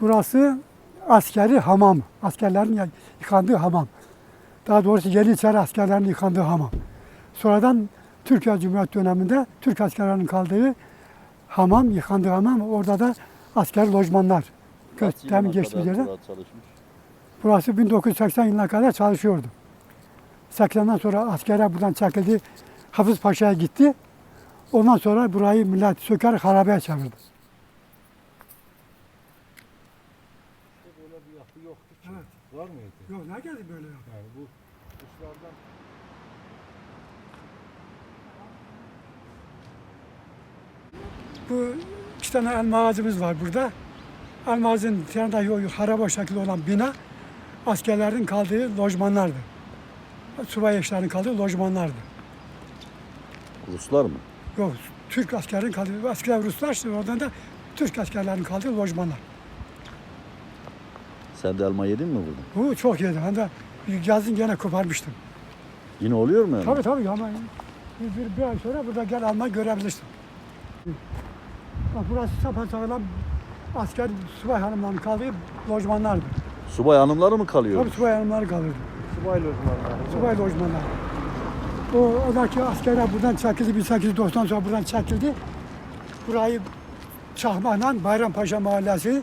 Burası askeri hamam. Askerlerin yıkandığı hamam. Daha doğrusu Yeniçeri askerlerin yıkandığı hamam. Sonradan Türkiye Cumhuriyeti döneminde Türk askerlerinin kaldığı hamam, yıkandığı hamam. Orada da asker lojmanlar. Demin geçtiğimiz yerde. Burası 1980 yılına kadar çalışıyordu. 80'den sonra askere buradan çekildi. Hafız Paşa'ya gitti. Ondan sonra burayı millet söker harabeye çevirdi. Böyle bir yapı yoktu ki. Evet. Var mıydı? Yok ne geldi böyle ya? Yani bu kuşlardan Bu iki tane elma ağacımız var burada. Elma ağacının yanında yo- haraba şekli olan bina askerlerin kaldığı lojmanlardı. Subay eşlerin kaldığı lojmanlardı. Ruslar mı? Yok Türk askerlerin kaldığı, asker Ruslar işte oradan da Türk askerlerin kaldığı lojmanlar. Sen de elma yedin mi burada? Bu çok iyiydi. Ben de yazın gene koparmıştım. Yine oluyor mu elma? Tabii tabii ama bir, bir, bir ay sonra burada gel alma görebilirsin. Bak burası sapasağlam asker subay hanımların kaldığı lojmanlardı. Subay hanımları mı kalıyor? Tabii subay hanımları kalırdı. subay lojmanları. Subay lojmanlar. O oradaki askerler buradan çekildi, 1890 sonra buradan çekildi. Burayı Çahman'dan Bayrampaşa Mahallesi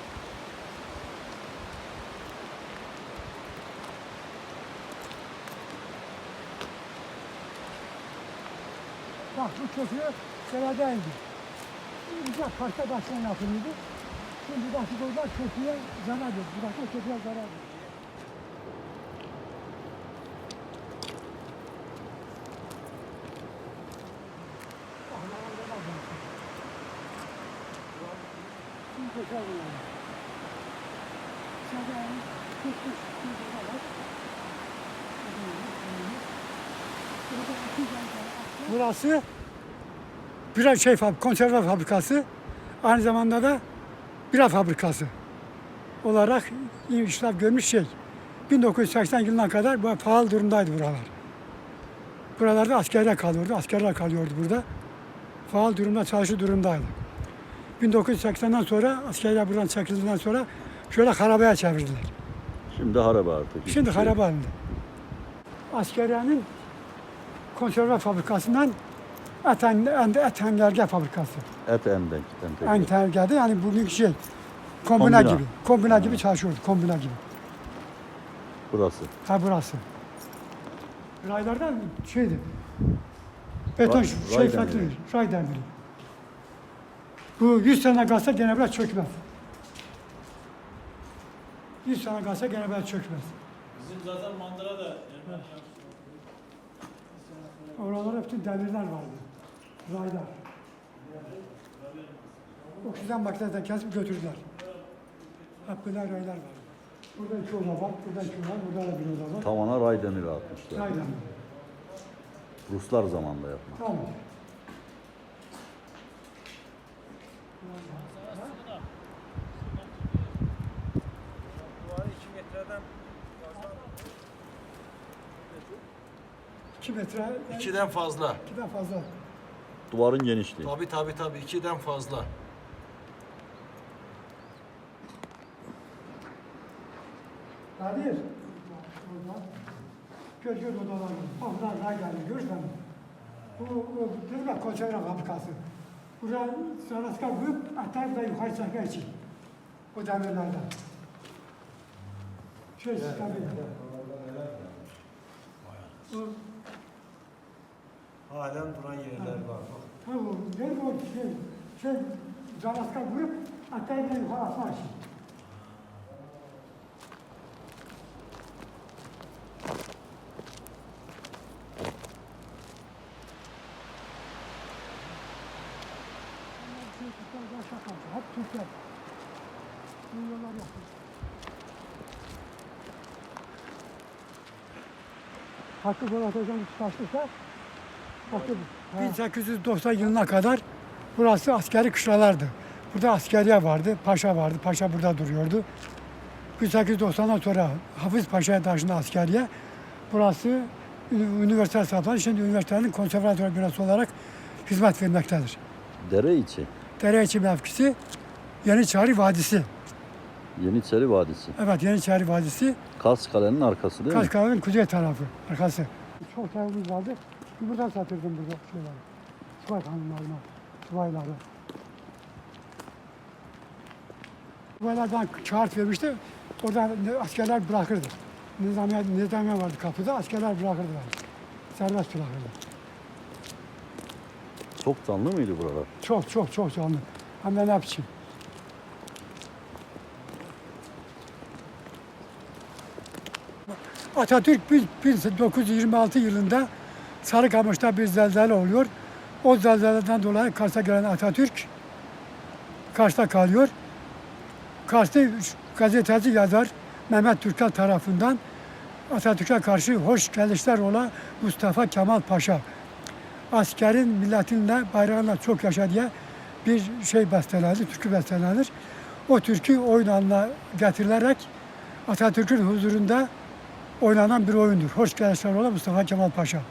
bu köprü seradaydı. Uzak parkta baştan yapılıyordu. Şimdi başı koydular köprüye zarar verdi. Burası köprüye zarar verdi. Şimdi tekrar bulalım. Sonra kırkmış bir var. Burası bira şey fabrik, konserve fabrikası. Aynı zamanda da bira fabrikası olarak iyi işlev görmüş şey. 1980 yılına kadar bu pahalı durumdaydı buralar. Buralarda askerler kalıyordu, askerler kalıyordu burada. Faal durumda, çalışır durumdaydı. 1980'den sonra askerler buradan çekildiğinden sonra şöyle harabeye çevirdiler. Şimdi harabe artık. Şimdi şey yok. harabe halinde. Askeriyenin konserve fabrikasından eten, en- etenlerge fabrikası. Et endek. entegre. Entergede yani bugünkü şey kombine, Kombina. gibi. Kombine gibi çalışıyordu. Kombine gibi. Burası. Ha burası. Raylardan şeydi. Beton Ray- şey ray faktörü. demiri. Ray demiri. Bu 100 sene kalsa gene biraz çökmez. 100 sene kalsa gene biraz çökmez. Bizim zaten mandıra da Oralarda bütün demirler vardı. Raylar. Oksijen makinesinden kesip götürdüler. Hep böyle raylar var. Burada iki oda var, burada iki oda var, burada da bir oda var. Tavana ray demiri atmışlar. Ray demiri. Ruslar zamanında yapma. Tamam. 2 metre. yani İkiden fazla. ikiden fazla. Duvarın genişliği. Tabi tabi tabi ikiden fazla. Kadir. Orada. Gör gör odaları. Onlar ne geldi görsen. Bu bu devlet konserine fabrikası. Buraya sonrasında büyük atar da yukarı çeker için. O demirlerden. Şey tabii. O Halen duran yerler var. Bu ne bu şey, şey zaraskar vurup atar da yukarı için. Hep Türkler. Bu yollar yapıyor. Hakkı Polat Hocam çalışmışlar. Hakkı, 1890 yılına kadar burası askeri kışlalardı. Burada askeriye vardı, paşa vardı. Paşa burada duruyordu. 1890'dan sonra Hafız Paşa'ya taşındı askeriye. Burası üniversite saplandı. Şimdi üniversitenin konservatuvar binası olarak hizmet vermektedir. Dere içi. Dereçi mevkisi Yeniçeri Vadisi. Yeniçeri Vadisi. Evet Yeniçeri Vadisi. Kars Kale'nin arkası değil mi? Kaşgar'ın kuzey tarafı, arkası. Çok tarafımız vardı. Buradan satırdım burada şeyleri. Subay hanımlarına, subayları. Subaylardan kağıt vermişti. Oradan ne- askerler bırakırdı. Nizamiye, nizamiye vardı kapıda, askerler bırakırdılar. Serbest bırakırdı. Çok canlı mıydı buralar? Çok çok çok canlı. Hem de ne biçim. Atatürk bir- 1926 yılında Sarıkamış'ta bir zelzele oluyor. O zelzeleden dolayı Kars'a gelen Atatürk Kars'ta kalıyor. Kars'ta gazeteci yazar Mehmet Türkal tarafından Atatürk'e karşı hoş gelişler ola Mustafa Kemal Paşa askerin milletinle bayrağıyla çok yaşa diye bir şey bestelenir, türkü bestelenir. O türkü oynanla getirilerek Atatürk'ün huzurunda oynanan bir oyundur. Hoş gelişler olan Mustafa Kemal Paşa.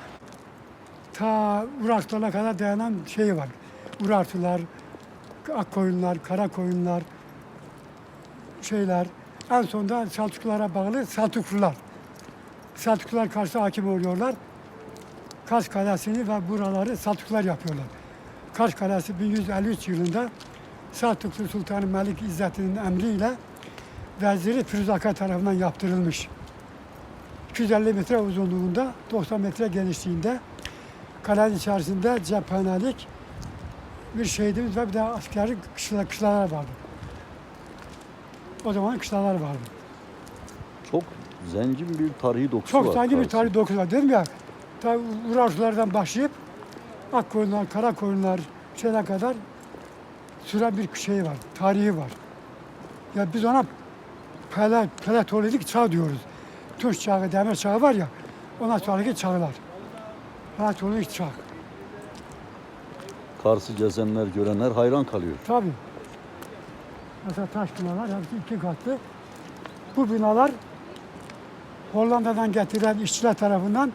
Ta Urartulara kadar dayanan şeyi var. Urartular, Akkoyunlar, Karakoyunlar, şeyler. En sonunda Selçuklulara bağlı Selçuklular. Selçuklular karşı hakim oluyorlar. Kars Kalesi'ni ve buraları Selçuklular yapıyorlar. Kars Kalesi 1153 yılında Selçuklu Sultanı Melik İzzet'in emriyle Veziri Firuzaka tarafından yaptırılmış. 250 metre uzunluğunda, 90 metre genişliğinde kalenin içerisinde cephanelik bir şehidimiz ve bir de askeri kışla, kışlalar vardı. O zaman kışlalar vardı. Çok zengin bir tarihi dokusu var. Çok zengin bir Kars'ın. tarih dokusu var. Dedim ya, ta Urartulardan başlayıp Akkoyunlar, Karakoyunlar şeyine kadar süren bir şey var, tarihi var. Ya biz ona pele, peletolitik çağ diyoruz. Tunç çağı, demir çağı var ya, ona sonraki çağlar. Peletolitik çağ. Kars'ı gezenler, görenler hayran kalıyor. Tabii. Mesela taş binalar hepsi iki katlı. Bu binalar Hollanda'dan getirilen işçiler tarafından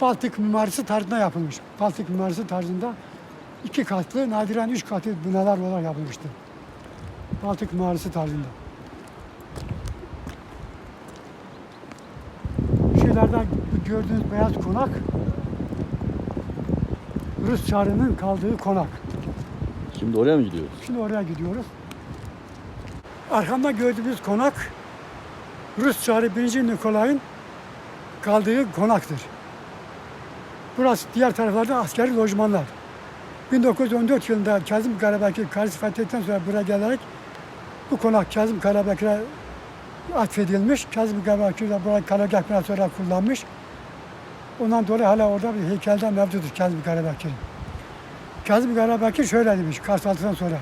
Baltık mimarisi tarzında yapılmış. Baltık mimarisi tarzında iki katlı, nadiren üç katlı binalar olarak yapılmıştı. Baltık mimarisi tarzında. Şuralarda bu gördüğünüz beyaz konak Rus çarının kaldığı konak. Şimdi oraya mı gidiyoruz? Şimdi oraya gidiyoruz. Arkamda gördüğümüz konak Rus Çarı 1. Nikolay'ın kaldığı konaktır. Burası diğer taraflarda askeri lojmanlar. 1914 yılında Kazım Karabekir Kars'ı fethettikten sonra buraya gelerek bu konak Kazım Karabekir'e atfedilmiş. Kazım Karabekir de burayı karargah sonra kullanmış. Ondan dolayı hala orada bir heykelden mevcuttur Kazım Karabekir'in. Kazım Karabekir şöyle demiş Kars sonra.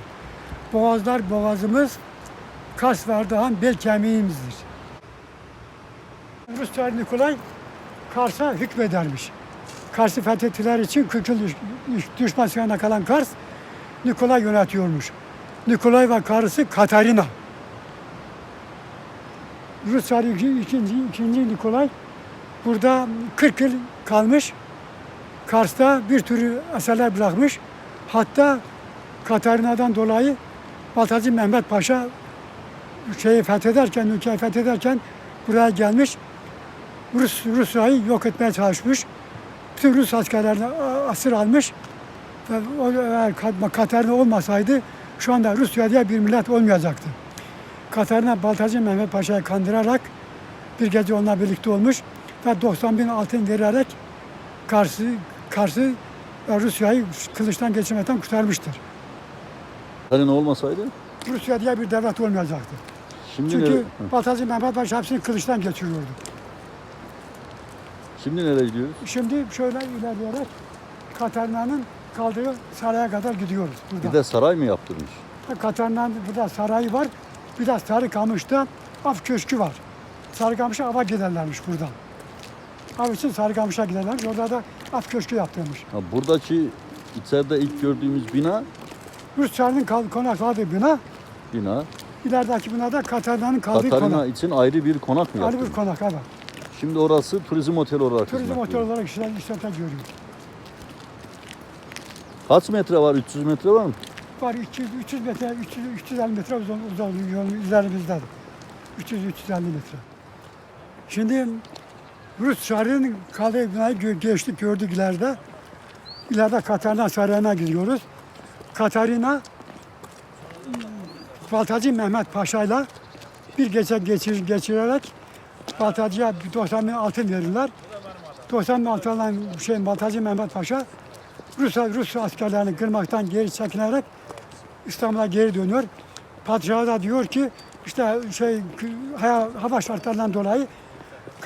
Boğazlar boğazımız, Kars ve Ardahan bel kemiğimizdir. Rus Çar Nikolay Kars'a hükmedermiş. Kars'ı fethettiler için 40 yıl düş- düş- düşman kalan Kars Nikolay yönetiyormuş. Nikolay ve karısı Katarina. Rus II. ikinci, ikinci Nikolay burada 40 yıl kalmış. Kars'ta bir türlü eserler bırakmış. Hatta Katarina'dan dolayı Baltacı Mehmet Paşa şeyi fethederken, ülkeyi fethederken buraya gelmiş. Rus, Rusya'yı yok etmeye çalışmış. Bütün Rus askerlerini asır almış. Ve eğer Kat- Katarina olmasaydı şu anda Rusya diye bir millet olmayacaktı. Katarina Baltacı Mehmet Paşa'yı kandırarak bir gece onunla birlikte olmuş ve 90 bin altın vererek karşı karşı Rusya'yı kılıçtan geçirmekten kurtarmıştır. Hani ne olmasaydı? Rusya diye bir devlet olmayacaktı. Şimdi Çünkü Hı. Baltacı Mehmet Paşa hepsini kılıçtan geçiriyordu. Şimdi nereye gidiyoruz? Şimdi şöyle ilerleyerek Katarina'nın kaldığı saraya kadar gidiyoruz burada. Bir de saray mı yaptırmış? Katarina'nın burada sarayı var. Bir de Sarıkamış'ta af köşkü var. Sarıkamış'a ava giderlermiş buradan. Av için Sarıkamış'a giderler. Orada da at köşkü yaptırmış. Ha, buradaki içeride ilk gördüğümüz bina, Rus Çarı'nın konakladığı bina, bina ilerideki binada Katarina'nın kaldığı Katarina konak. için ayrı bir konak mı Ayrı bir konak evet. Şimdi orası turizm oteli olarak Turizm hizmet otel veriyor. olarak işler, işlete görüyor. Kaç metre var? 300 metre var mı? Var 200, 300 metre, 300, 350 metre uzun, uzun yol üzerimizdedir. 300, 350 metre. Şimdi Rus Çarı'nın kaldığı binayı geçtik gördük ileride. İleride Katarina Sarayı'na gidiyoruz. Katarina Baltacı Mehmet Paşa'yla bir gece geçir, geçirerek Baltacı'ya bir 90 bin altın verirler. 90 bin altın alan şey, Baltacı Mehmet Paşa Rus, Rus askerlerini kırmaktan geri çekinerek İstanbul'a geri dönüyor. Padişah da diyor ki işte şey hava şartlarından dolayı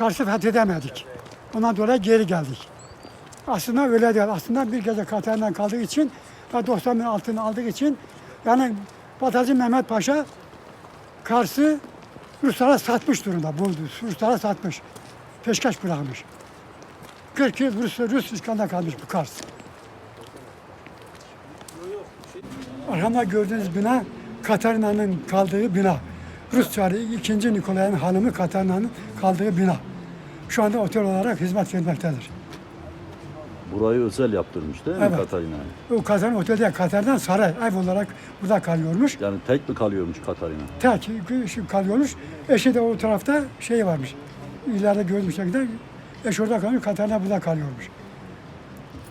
karşı fethedemedik. Ondan dolayı geri geldik. Aslında öyle değil. Aslında bir gece Katar'dan kaldığı için ve 90 bin altın aldığı için yani Batacı Mehmet Paşa Kars'ı Ruslara satmış durumda. Buldu. Ruslara satmış. Peşkeş bırakmış. 40 yıl Rus, Rus işgalinde kalmış bu Kars. Arkamda gördüğünüz bina Katarina'nın kaldığı bina. Rus Çarı 2. Nikolay'ın hanımı Katarina'nın kaldığı bina. Şu anda otel olarak hizmet vermektedir. Burayı özel yaptırmış değil mi Evet. Katarina'yı? O Katarina otelde Katar'dan saray ev olarak burada kalıyormuş. Yani tek mi kalıyormuş Katarina? Tek şu kalıyormuş. Eşi de o tarafta şey varmış. İleride gördüğüm şekilde eş orada kalıyor, Katarina burada kalıyormuş.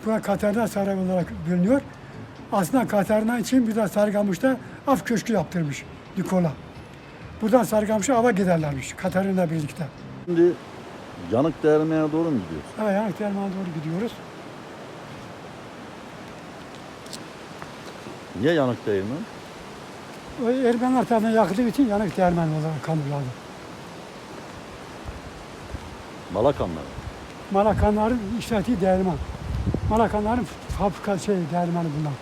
Burada Katarina saray olarak biliniyor. Aslında Katarina için bir de Sarıkamış'ta af köşkü yaptırmış Nikola. Buradan Sarıkamış'a ava giderlermiş Katarina birlikte. Şimdi yanık değirmeye doğru mu gidiyoruz? Evet, yani Terman'a doğru gidiyoruz. Niye yanık değirmen? O Ermeniler tarafından yakıldığı için yanık değirmen olarak kalırlardı. Malakanlar. Malakanların işlettiği değirmen. Malakanların fabrika şey değirmeni bunlar.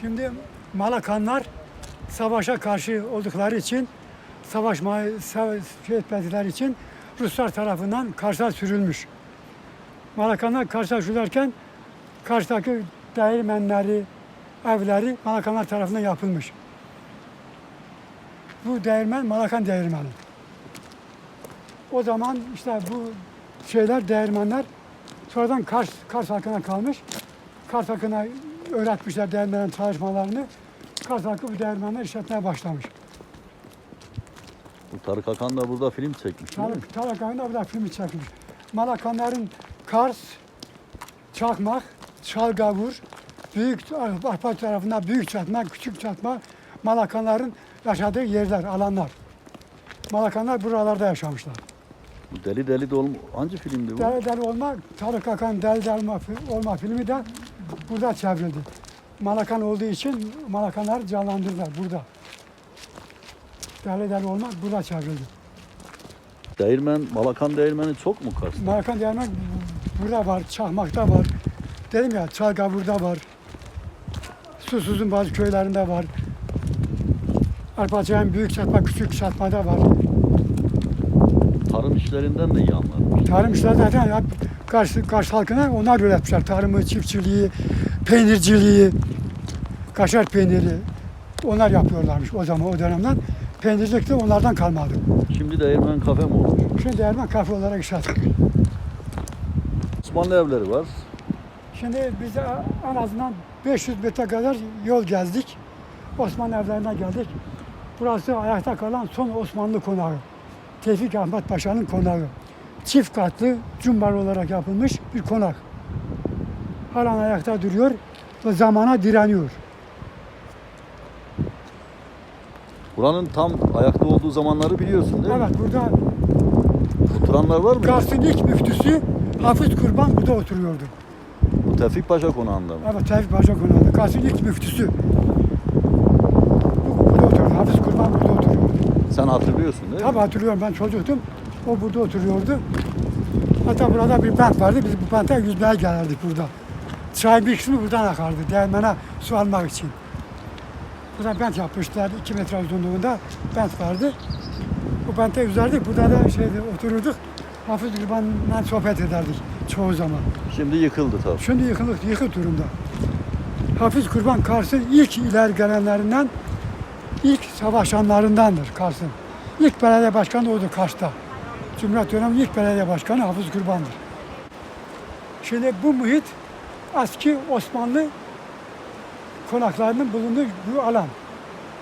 Şimdi Malakanlar savaşa karşı oldukları için savaşma sa- şey etmediler için Ruslar tarafından Kars'a sürülmüş. Malakanlar Kars'a sürülerken Kars'taki değirmenleri, evleri Malakanlar tarafından yapılmış. Bu değirmen Malakan değirmeni. O zaman işte bu şeyler, değirmenler sonradan Kars, Kars halkına kalmış. Kars halkına öğretmişler değirmenin çalışmalarını. Kars halkı bu değirmenler işletmeye başlamış. Bu Tarık Akan da burada film çekmiş değil mi? Tarık, Tarık Ağa'nın da burada filmi çekmiş. Malakanların Kars, Çakmak, Çalgavur, Büyük Ahbap tarafından Büyük Çatma, Küçük Çatma Malakanların yaşadığı yerler, alanlar. Malakanlar buralarda yaşamışlar. Bu Deli Deli Dolma hangi filmdi bu? Deli Deli Olma, Tarık Akan Deli Deli Olma, Olma filmi de burada çevrildi. Malakan olduğu için Malakanlar canlandırdılar burada. Deli Deli Olma burada çevrildi. Değirmen, Malakan değirmeni çok mu Kars'ta? Malakan Değirmen burada var, Çakmak'ta var. Dedim ya Çalgavur'da var. Susuz'un bazı köylerinde var. Arpacık'ın büyük çatma, küçük çatmada var. Tarım işlerinden de iyi anlarmış. Tarım işleri zaten ya Kars, Kars halkına onlar üretmişler. Tarımı, çiftçiliği, peynirciliği, kaşar peyniri. Onlar yapıyorlarmış o zaman o dönemden. Peynircilik de onlardan kalmadı. Şimdi değirmen kafe mi olmuş? Şimdi değirmen kafe olarak işletiyor. Osmanlı evleri var. Şimdi biz de en azından 500 metre kadar yol gezdik. Osmanlı evlerine geldik. Burası ayakta kalan son Osmanlı konağı. Tevfik Ahmet Paşa'nın konağı. Çift katlı cumbar olarak yapılmış bir konak. Halen ayakta duruyor ve zamana direniyor. Buranın tam ayakta olduğu zamanları biliyorsun değil mi? Evet burada Oturanlar var mı? İlk müftüsü Hafız Kurban burada oturuyordu. Bu Tevfik Paşa konağında mı? Evet Tevfik Paşa konağı. Kars'ın ilk müftüsü. Bu burada oturuyordu. Hafız Kurban burada oturuyordu. Sen hatırlıyorsun değil mi? Tabii hatırlıyorum ben çocuktum. O burada oturuyordu. Hatta burada bir bent vardı. Biz bu bente yüzmeye gelirdik burada. Çay bir kısmı buradan akardı. Değirmene su almak için. Burada bent yapmışlar. 2 metre uzunluğunda bent vardı. Bu bente üzerdik. Burada da şeyde otururduk. Hafız Gülban'la sohbet ederdik çoğu zaman. Şimdi yıkıldı tabii. Şimdi yıkılık, yıkık durumda. Hafız Kurban Kars'ın ilk ileri gelenlerinden, ilk savaşanlarındandır Kars'ın. İlk belediye başkanı odur Kars'ta. Cumhuriyet dönemi ilk belediye başkanı Hafız Kurban'dır. Şimdi bu muhit eski Osmanlı konaklarının bulunduğu bu alan.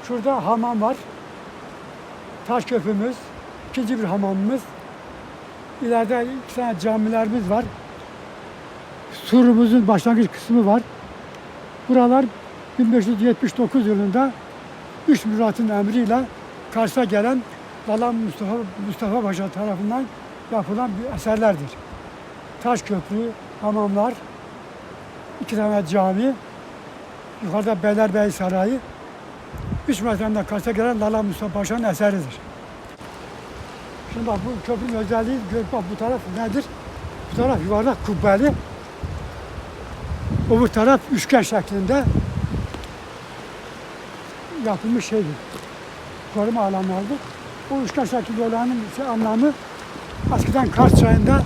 Şurada hamam var. Taş köprümüz, ikinci bir hamamımız. İleride iki tane camilerimiz var. Surumuzun başlangıç kısmı var. Buralar 1579 yılında Üç Murat'ın emriyle Kars'a gelen Lala Mustafa, Mustafa Paşa tarafından yapılan bir eserlerdir. Taş köprü, hamamlar, iki tane cami, yukarıda Beylerbeyi Sarayı, Üç Murat'tan Kars'a gelen Lala Mustafa Paşa'nın eseridir. Şimdi bak bu köprünün özelliği, gör bak bu taraf nedir? Bu taraf yuvarlak kubbeli, Öbür taraf üçgen şeklinde yapılmış şeydir. Koruma alanlardı. O üçgen şeklinde olanın şey, anlamı eskiden Kars çayında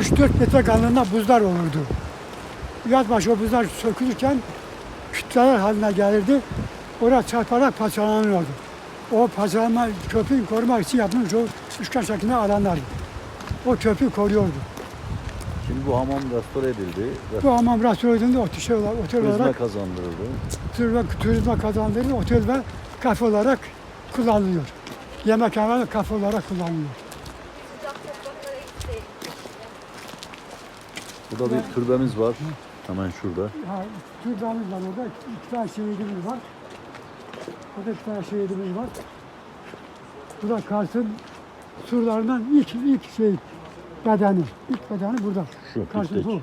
3-4 metre kalınlığında buzlar olurdu. Yaz başı o buzlar sökülürken kütleler haline gelirdi. Oraya çarparak parçalanıyordu. O parçalanma köprüyü korumak için yapılmış o üçgen şeklinde alanlardı. O köprü koruyordu. Şimdi bu hamam restore edildi Bu hamam restoranında otel, şey olarak, otel turizme olarak kazandırıldı. turizme, turizme kazandırılıyor. Otel ve kafe olarak kullanılıyor. Yemekhane ve kafe olarak kullanılıyor. Burada bir türbemiz var. Hemen şurada. Ha, türbemiz var orada. İki, tane şehidimiz var. Orada iki tane şehidimiz var. Bu da Kars'ın surlarından ilk ilk şey bedeni. İlk bedeni burada. Şu Kars'ın bu.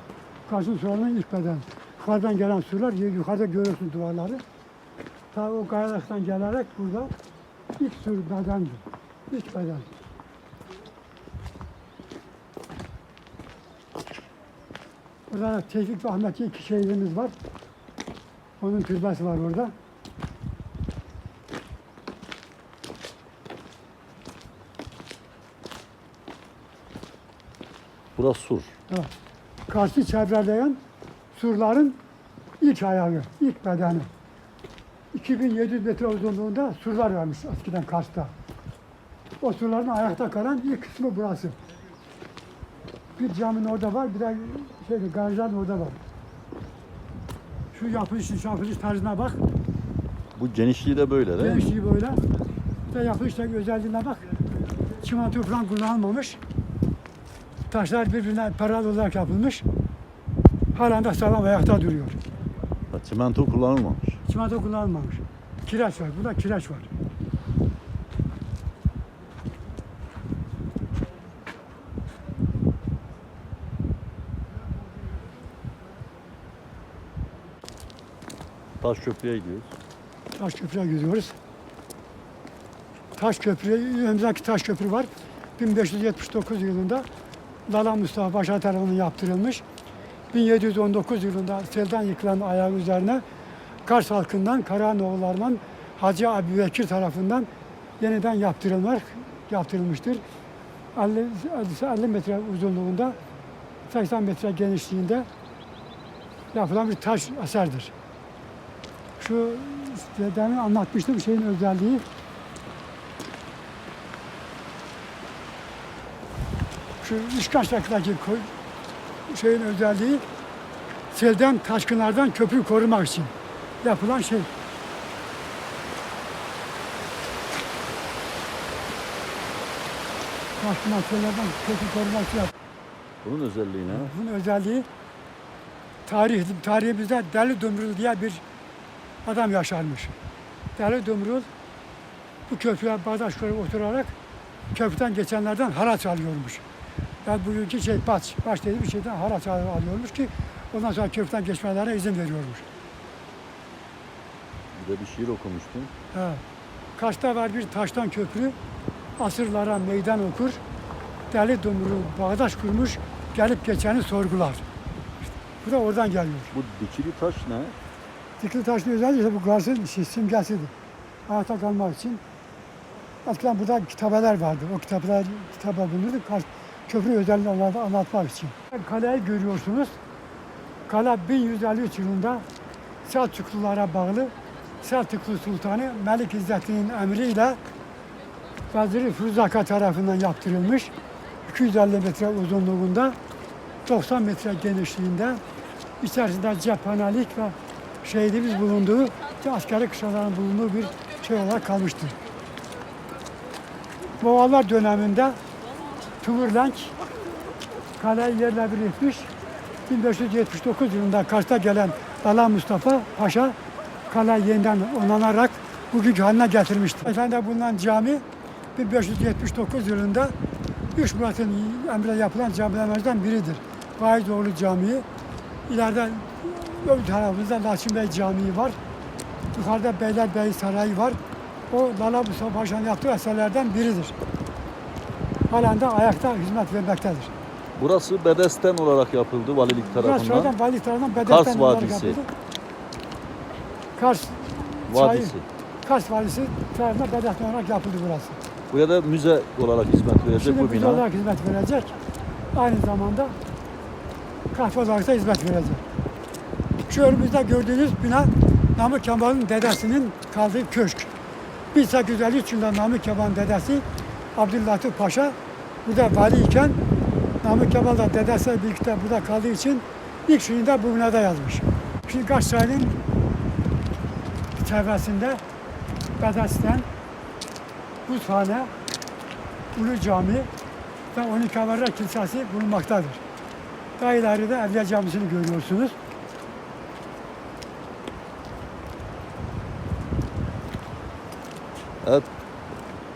Kars'ın surlarından ilk bedeni. Yukarıdan gelen surlar, yukarıda görüyorsun duvarları. Ta o kayalıktan gelerek burada ilk sur bedendir. İlk beden. Burada da Tevfik ve Ahmet diye iki şehidimiz var. Onun türbesi var orada. Burası sur. Evet. Kars'ı çevreleyen surların ilk ayağı, ilk bedeni. 2700 metre uzunluğunda surlar varmış eskiden Kars'ta. O surların ayakta kalan ilk kısmı burası. Bir caminin orada var, bir de şeyde, garajların orada var. Şu yapılış, şu yapılış tarzına bak. Bu genişliği de böyle değil mi? Genişliği böyle. Bir de yapılıştaki özelliğine bak. Çimento falan kullanılmamış. Taşlar birbirine paralel olarak yapılmış. Halen de sağlam ayakta duruyor. Ha, Çimento kullanılmamış. Çimento kullanılmamış. Kireç var. Burada kireç var. Taş köprüye gidiyoruz. Taş köprüye gidiyoruz. Taş köprü, önümüzdeki taş köprü var. 1579 yılında Lala Mustafa Paşa tarafından yaptırılmış. 1719 yılında selden yıkılan ayağı üzerine Kars halkından, Karanoğullarından Hacı Abi Bekir tarafından yeniden yaptırılmak, yaptırılmıştır. 50, 50 metre uzunluğunda, 80 metre genişliğinde yapılan bir taş eserdir. Şu işte demin anlatmıştım şeyin özelliği. Şu koy- şeyin özelliği selden, taşkınlardan köprü korumak için yapılan şey. Taşkınlar, sellerden köprü korumak için yap- Bunun özelliği ne? bunun özelliği tarih, tarihimizde Deli Dumrul diye bir adam yaşarmış. Deli Dumrul bu köprüye bağdaş kurup oturarak köprüden geçenlerden haraç alıyormuş. Yani bugünkü şey baç, baç dediği bir şeyden haraç al- alıyormuş ki ondan sonra köprüden geçmelerine izin veriyormuş. Bir de bir şiir okumuştum. Ha. Kaş'ta var bir taştan köprü, asırlara meydan okur. Deli Dumrul bağdaş kurmuş, gelip geçeni sorgular. İşte bu da oradan geliyor. Bu dikili taş ne? Dikili taşlı özelliği ise bu Kars'ın şey, simgesidir. Hayatta kalmak için Eskiden burada kitabeler vardı. O kitaplar kitaba bulunurdu. Köprü özelliğini anlat- anlatmak için. Kaleyi görüyorsunuz. Kale 1153 yılında Selçuklulara bağlı Selçuklu Sultanı Melik İzzettin'in emriyle Veziri Firuzaka tarafından yaptırılmış. 250 metre uzunluğunda, 90 metre genişliğinde, içerisinde cephanelik ve şehidimiz bulunduğu, askeri kışlaların bulunduğu bir şey olarak kalmıştır. Moğollar döneminde Tümürlenk kaleyi yerle bir etmiş. 1579 yılında Kars'ta gelen Lala Mustafa Paşa kaleyi yeniden onanarak bugünkü haline getirmiştir. Efendim bulunan cami 1579 yılında Üç Murat'ın emriyle yapılan camilerimizden biridir. Vaizoğlu Camii. İleride öbür tarafımızda Laçin Bey Camii var. Yukarıda Beylerbeyi Sarayı var. O Lala Mustafa Paşa'nın yaptığı eserlerden biridir. Halen de ayakta hizmet vermektedir. Burası bedesten olarak yapıldı valilik Burası tarafından. sonradan vali tarafından bedesten Kars olarak Vadisi. yapıldı. Kars, Vadisi. Çayı- Kars Valisi tarafından bedesten olarak yapıldı burası. Buraya da müze olarak hizmet verecek Şimdi bu bina. olarak hizmet verecek. Aynı zamanda kahve olarak da hizmet verecek. Şu önümüzde gördüğünüz bina Namık Kemal'in dedesinin kaldığı köşk. 1853 yılında Namık Kemal'in dedesi Abdüllatif Paşa burada vali iken Namık Kemal da dedesiyle birlikte burada kaldığı için ilk şiirini de bu binada yazmış. Şimdi Galatasaray'ın çevresinde Bedesten, Buzhane, Ulu Cami ve 12 Havarlar Kilisesi bulunmaktadır. Daha ileride Evliya Camisi'ni görüyorsunuz. Evet.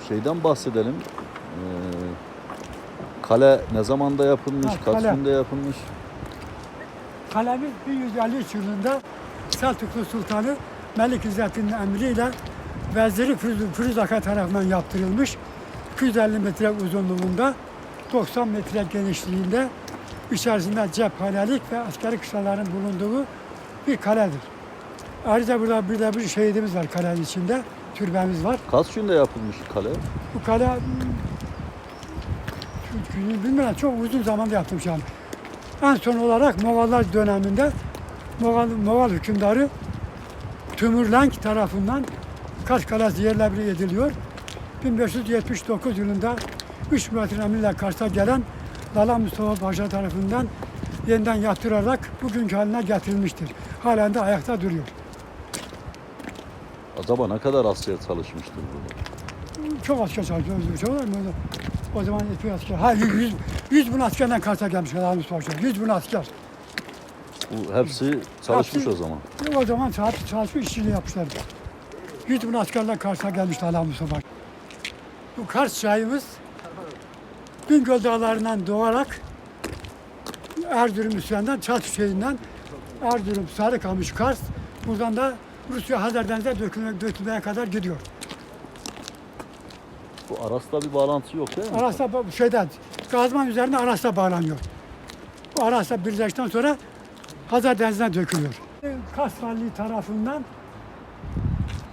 Şeyden bahsedelim. Ee, kale ne zamanda yapılmış, Ha, kaç kale. günde yapılmış? Kalemiz 1153 yılında Selçuklu Sultanı Melik İzzettin'in emriyle Veziri Firuz, tarafından yaptırılmış. 250 metre uzunluğunda, 90 metre genişliğinde, içerisinde cephanelik ve askeri kışlaların bulunduğu bir kaledir. Ayrıca burada bir de bir şehidimiz var kalenin içinde, türbemiz var. Kaç günde yapılmış kale? Bu kale hmm, günü bilmiyorum çok uzun zamanda yaptım şu an. En son olarak Moğollar döneminde Moğol, Moğol hükümdarı Tümürlenk tarafından Kars Kalesi yerle bir ediliyor. 1579 yılında 3 Murat'ın emriyle Kars'a gelen Lala Mustafa Paşa tarafından yeniden yaptırarak bugünkü haline getirilmiştir. Halen de ayakta duruyor. Acaba ne kadar asker çalışmıştır burada? Çok asker çalışıyoruz. Bir şey olur mu? O zaman epey asker. Ha 100, 100 bin askerden Kars'a gelmiş Mustafa Paşa. 100 bin asker. Bu hepsi çalışmış Hepsi- o zaman. O zaman saat çalışmış işçiliği yapmışlar. 100 bin askerler Kars'a gelmiş Lala Mustafa. Bu Kars çayımız Bingöl dağlarından doğarak Erzurum üstünden, Çat Hüseyin'den Erzurum, Sarıkamış, Kars buradan da Rusya Hazar Denizi'ne dökülmeye, dökülmeye kadar gidiyor. Bu Aras'ta bir bağlantısı yok değil mi? Aras'ta bu şeyden, Gazman üzerine Aras'ta bağlanıyor. Bu Aras'ta birleştikten sonra Hazar Denizi'ne dökülüyor. Kars Valiliği tarafından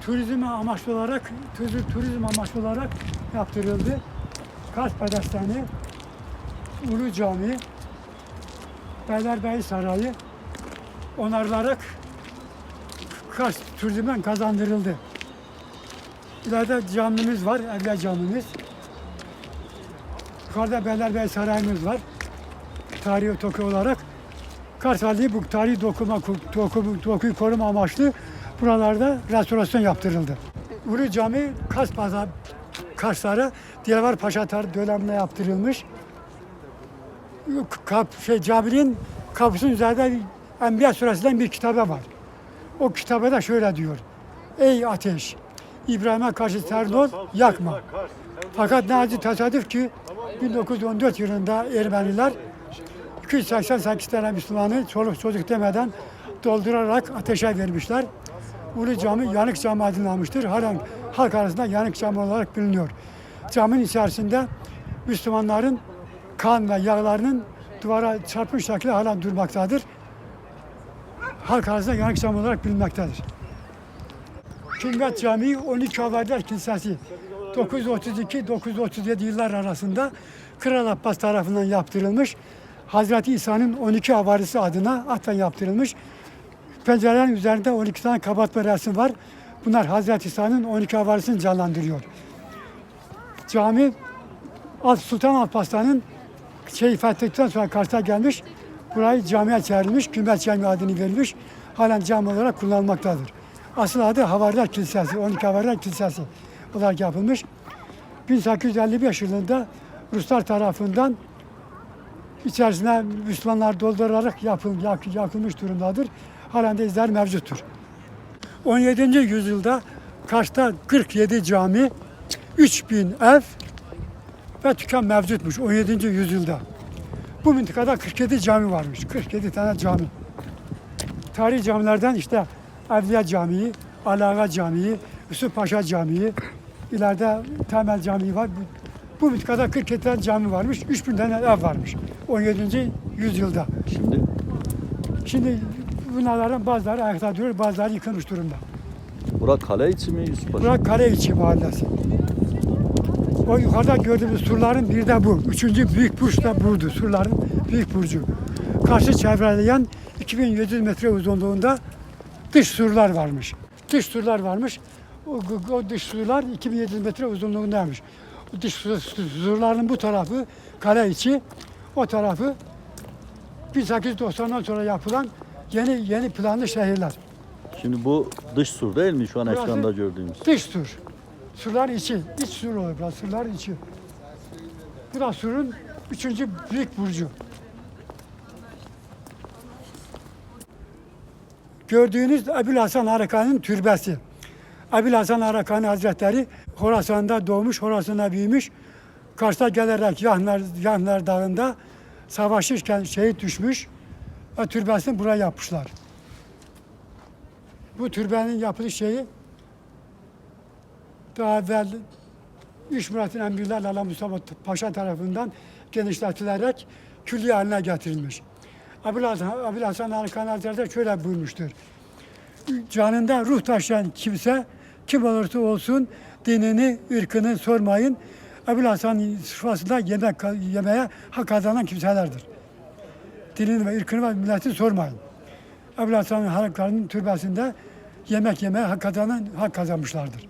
turizm amaçlı olarak, turizm, turizm amaçlı olarak yaptırıldı. Kars Pedestani, Ulu Camii, Beylerbeyi Sarayı onarılarak Kars turizmden kazandırıldı. İleride camimiz var, Evliya Camimiz. Yukarıda Beylerbeyi Sarayımız var. Tarihi doku olarak. Kars bu tarihi dokuma, doku, dokuyu koruma amaçlı buralarda restorasyon yaptırıldı. Ulu Cami Kars Pazar, Karslara Dilavar Paşa döneminde yaptırılmış. Kap, şey, caminin kapısının üzerinde Enbiya Suresi'nden bir kitabı var. O kitabı da şöyle diyor. Ey ateş! İbrahim'e karşı ol, yakma. Fakat ne acı tesadüf ki 1914 yılında Ermeniler 288 tane Müslümanı çoluk çocuk demeden doldurarak ateşe vermişler. Ulu Cami Yanık Cami adını almıştır. Halen halk arasında Yanık Cami olarak biliniyor. Caminin içerisinde Müslümanların kan ve yağlarının duvara çarpmış şekilde hala durmaktadır. Halk arasında Yanık Cami olarak bilinmektedir. Külmet Camii 12 Havariler Kilisesi. 932-937 yıllar arasında Kral Abbas tarafından yaptırılmış. Hazreti İsa'nın 12 havarisi adına atfen yaptırılmış. Pencerelerin üzerinde 12 tane kabartma resim var. Bunlar Hazreti İsa'nın 12 havarisini canlandırıyor. Cami Sultan Alparslan'ın şey fethettikten sonra Kars'a gelmiş. Burayı camiye çevrilmiş. Kümbet Camii adını verilmiş. Halen cami olarak kullanılmaktadır. Asıl adı Havariler Kilisesi, 12 Havariler Kilisesi olarak yapılmış. 1855 yılında Ruslar tarafından içerisine Müslümanlar doldurarak yapıl, yak- yakılmış durumdadır. Halen de izler mevcuttur. 17. yüzyılda Kars'ta 47 cami, 3000 ev ve dükkan mevcutmuş 17. yüzyılda. Bu mıntıkada 47 cami varmış. 47 tane cami. Tarihi camilerden işte Evliya Camii, Alaga Camii, Yusuf Paşa Camii, ileride Temel Camii var. Bu, bu mıntıkada 47 tane cami varmış. 3000 tane ev varmış 17. yüzyılda. Şimdi Şimdi bunlardan bazıları ayakta duruyor, bazıları yıkılmış durumda. bura kale içi mi Yusufpaşa? Burak Kaleiçi mahallesi. O yukarıda gördüğümüz surların biri de bu. Üçüncü büyük burç da burdu. Surların büyük burcu. Karşı çevreleyen 2700 metre uzunluğunda dış surlar varmış. Dış surlar varmış. O, o dış surlar 2700 metre uzunluğundaymış. O dış sur- surların bu tarafı kale içi, o tarafı 1890'dan sonra yapılan yeni yeni planlı şehirler. Şimdi bu dış sur değil mi şu an Burası- ekranda gördüğümüz? Dış sur. Surlar içi. iç sur olur burası. Surlar içi. Bu da surun üçüncü büyük burcu. Gördüğünüz Ebu'l Hasan Harakani'nin türbesi. Ebu'l Hasan Harakani Hazretleri Horasan'da doğmuş, Horasan'da büyümüş. Kars'a gelerek Yahnar, Yahnar Dağı'nda savaşırken şehit düşmüş. Ve türbesini buraya yapmışlar. Bu türbenin yapılış şeyi daha evvel Üç Murat'ın emirler Lala Mustafa Paşa tarafından genişletilerek külliye haline getirilmiş. Abil Hasan, Abil Hasan Arkan Hazretleri şöyle buyurmuştur. Canında ruh taşıyan kimse kim olursa olsun dinini, ırkını sormayın. Abil Hasan sıfasında yemek yemeye hak kazanan kimselerdir. Dinini ve ırkını ve milletini sormayın. Abil Hasan'ın halklarının türbesinde yemek yemeye hak kazanan hak kazanmışlardır.